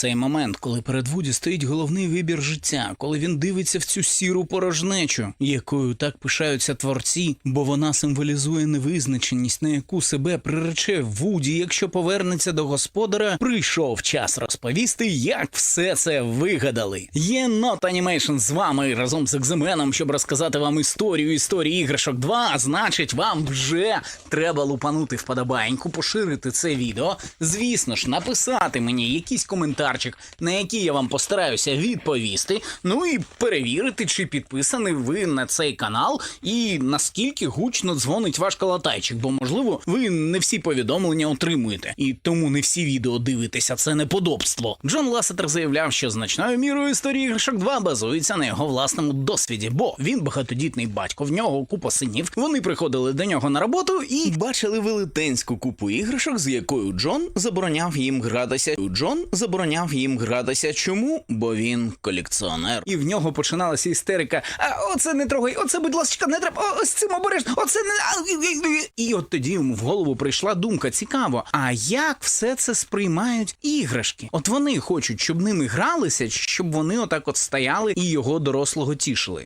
цей момент, коли перед Вуді стоїть головний вибір життя, коли він дивиться в цю сіру порожнечу, якою так пишаються творці, бо вона символізує невизначеність, на яку себе прирече Вуді, якщо повернеться до господара, прийшов час розповісти, як все це вигадали. Є Not Animation з вами разом з Екземеном, щоб розказати вам історію історії іграшок 2, а значить, вам вже треба лупанути вподобайку, поширити це відео. Звісно ж, написати мені якийсь коментарчик, на який я вам постараюся відповісти. Ну і перевірити, чи підписаний ви на цей канал, і наскільки гучно дзвонить ваш колотайчик, бо можливо ви не всі повідомлення отримуєте, і тому не всі відео дивитеся. Це неподобство. Джон Ласетер заявляв, що значною мірою історії іграшок 2 базується на його власному досвіді, бо він багатодітний батько, в нього купа синів. Вони приходили до нього на роботу і бачили велетенську купу іграшок, з якою Джон забороняв їм гратися. Джон забороняв їм гратися. Чому? Бо він колекціонер. І в нього починалася істерика. А оце не трогай, оце, будь ласка, не треба. Ось цим обережно, оце не. І от тоді йому в голову прийшла думка: цікаво, а як все це сприймають іграшки? От вони хочуть, щоб ними гралися, щоб вони отак от стояли і його дорослого тішили.